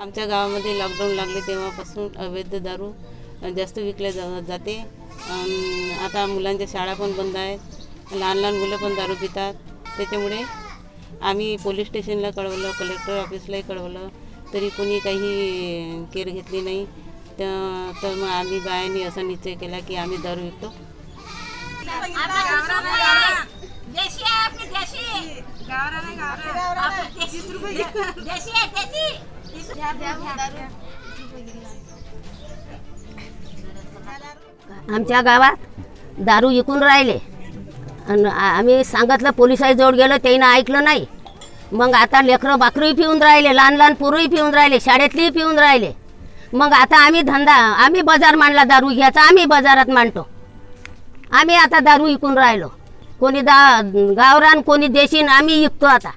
आमच्या गावामध्ये लॉकडाऊन लागले तेव्हापासून अवैध दारू जास्त विकल्या जा जाते. आता मुलांच्या शाळा पण बंद आहेत. लहान लहान मुलं पण दारू पितात. त्याच्यामुळे आम्ही पोलीस स्टेशनला कळवलं कलेक्टर ऑफिसलाही कळवलं. तरी कोणी काही केअर घेतली नाही. तर तर मग आम्ही बायांनी असा निश्चय केला की आम्ही दारू विकतो. देशी आहे आपली देशी. आपली देशी. देशी आहे. देशी आमच्या गावात दारू विकून राहिले. आणि आम्ही सांगितलं पोलिसाजवळ गेलो त्यानं ऐकलं नाही. मग आता लेकरं बाकरूही पिऊन राहिले लहान लहान पोरंही पिऊन राहिले शाळेतलीही पिऊन राहिले. मग आता आम्ही धंदा आम्ही बाजार मांडला दारू घ्यायचा आम्ही बाजारात मांडतो. आम्ही आता दारू विकून राहिलो. कोणी दा गावरान कोणी देशीन आम्ही विकतो आता.